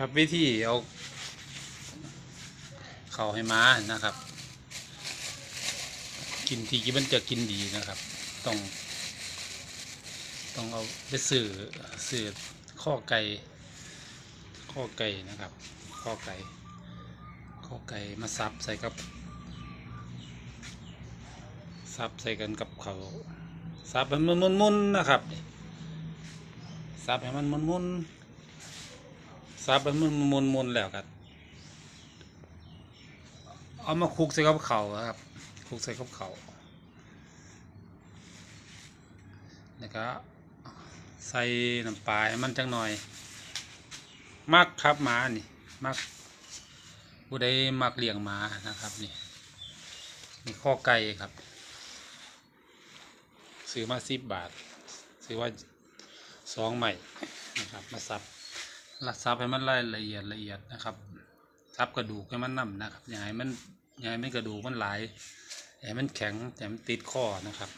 ครับวิธีเอาเข่าให้ม้านะครับ กินทีกี่มันจะกินดีนะครับ ต้องต้องเอาไปสื่อสื่อข้อไก่ข้อไก่นะครับ ข้อไก่ข้อไก่มาซับใส่กับซับใส่กันกับเขาซับให้มันมุนๆนะครับซับให้มันมุนๆ ซับมันมันมุนมุนแล้วครับเอามาคลุกใส่กับเขาครับคลุกใส่กับเขาวแล้วก็ใส่น้ำปลามันจังหน่อย มักครับหมานี่มักผู้ใดมักเลี้ยงหมานะครับนี่นี่ข้อไก่ครับ ซื้อมาสิบบาท ซื้อว่าสองใหม่นะครับมาซับ ลักซับให้มันละเอียดละเอียดนะครับซับกระดูกให้มันน่ำนะครับอย่าให้มันอย่าให้มันกระดูกมันไหลายอย่าให้มันแข็งอย่าให้มันติดข้อนะครับ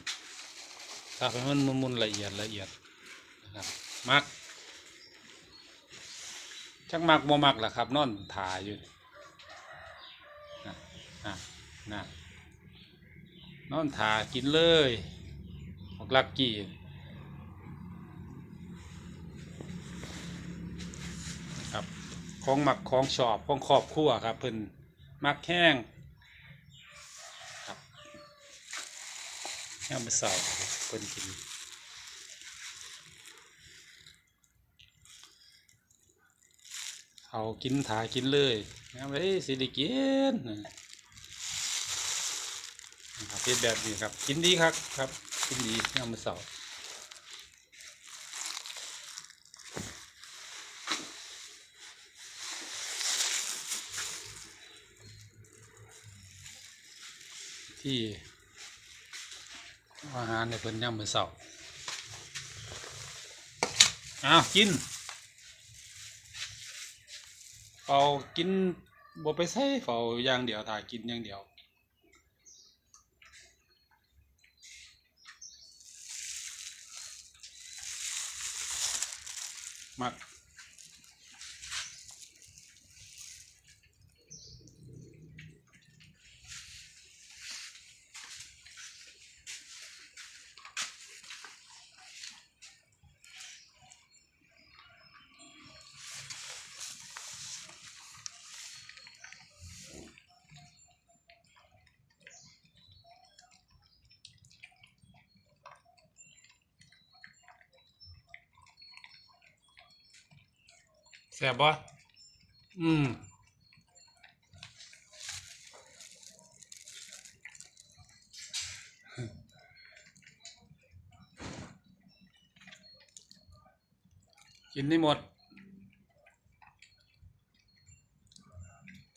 ซับให้มันมุนๆละเอียดละเอียดนะครับมักจักมักบ่มักแหละครับนอนถ่ายอยู่นะนะนะนอนถ่ากินเลยออกลักกี้ ครับ ของหมักของชอบของครอบครัวครับเพิ่นมักแห้งครับแห้งไปเสาเพิ่นกินเอากินถากินเลยเอาไปสิได้กินนะครับเป็นแบบนี้ครับ กินดีครับครับ กินดีแห้งไปเสา ที่อาหารในเพิ่นย่ำมือเสาร์อ้าวกินเฝ้ากินบ่ไปใส่เฝ้าอย่างเดียวถ่ากินอย่างเดียวมัก แซ่บบ่อืมกินได้หมด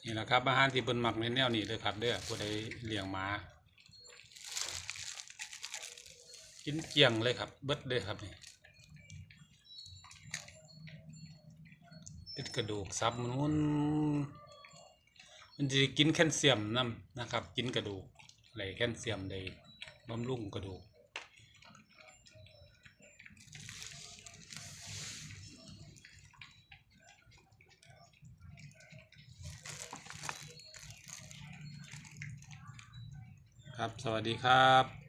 นี่แหละครับ อาหารที่เพิ่นมักในแนวนี้เลยครับเด้อผู้ใดเลี้ยงหมากินเกลียงเลยครับ เบิดเลยครับนี่ ติด กระดูกซับมันมุนมันจะกินแคลเซียมนํนะครับ กินกระดูกอะไหลแคลเซียมได้บำรุงกระดูกครับ สวัสดีครับ